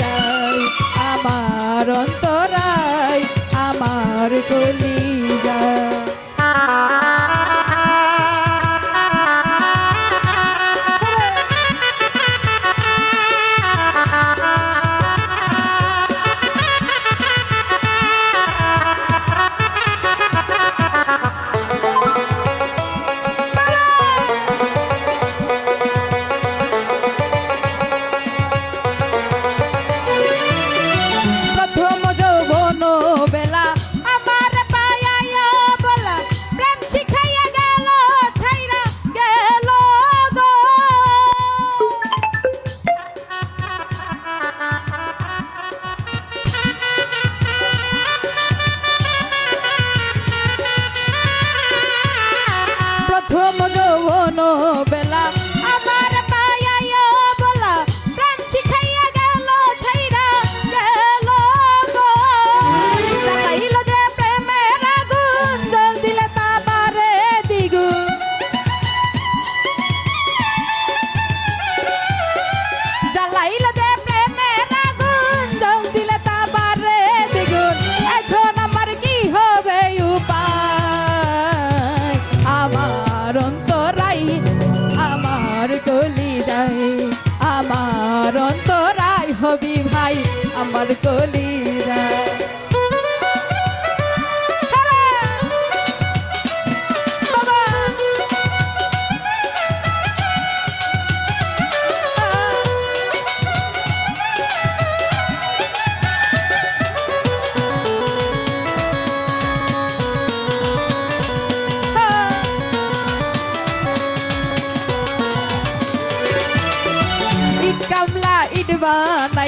যায়। আমার মানব আমার কলিরা Come la idba na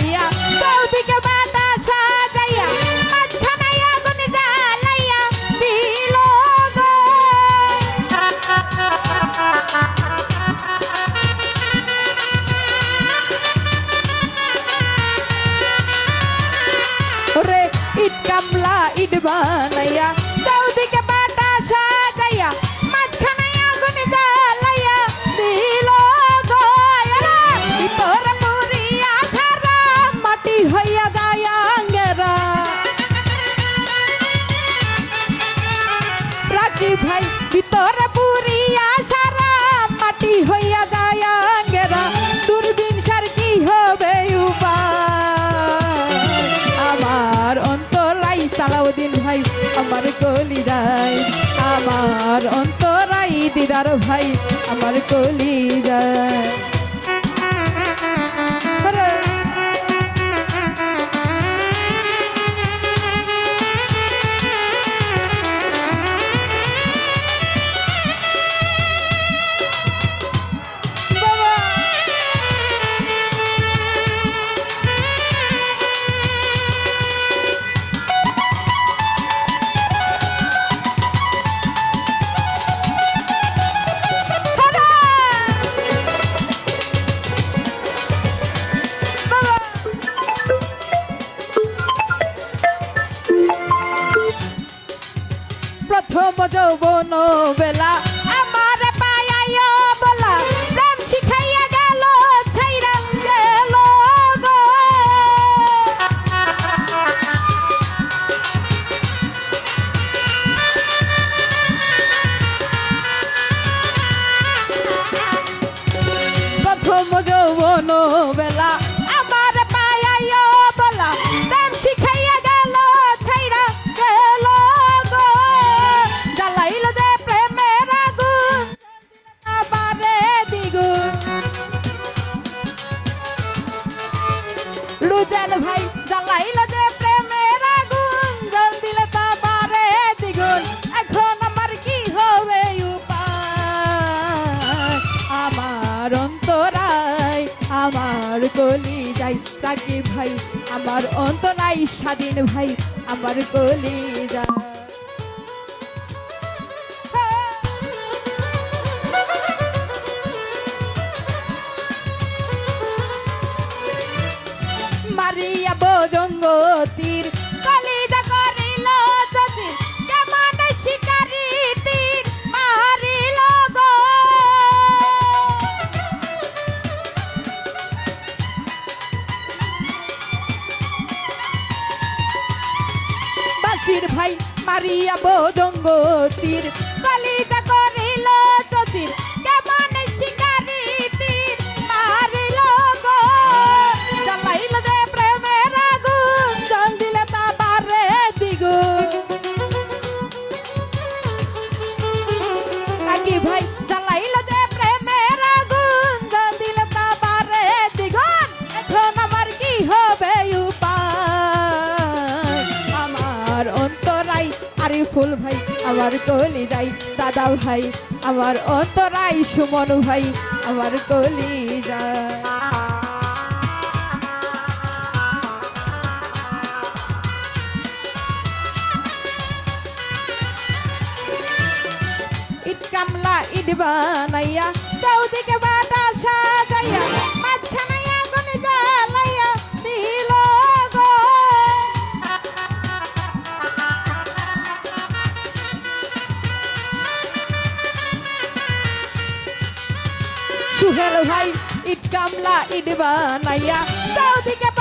দিদার ভাই আমার কলিজা কোনো বেলা। আমার পায়াইও বলা। প্রেম শিখাইয়া গেল ছাইরা গেল প্রথম যৌবন বেলা। ভাই জ্বালাইল যে প্রেমের আগুন জল দিলে তা বারে দ্বিগুণ। এখন আমার কি হবে উপায়? আমার অন্তরায়, আমার কলি যাই তাকে ভাই। আমার অন্তরায় স্বাধীন ভাই, আমার কলি যায় তীর ভাই মারিয়া বদঙ্গ তীর কালি মুকুল ভাই, আমার কলি যাই দাদা ভাই, আমার অন্তরাই সুমন ভাই, আমার কলি যাই। ইট কামলা, ইট বানাইয়া চৌদিকে দুলাল ভাই ইট কামলা ইট বানাইয়া চৌদিকে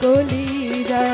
কলিরা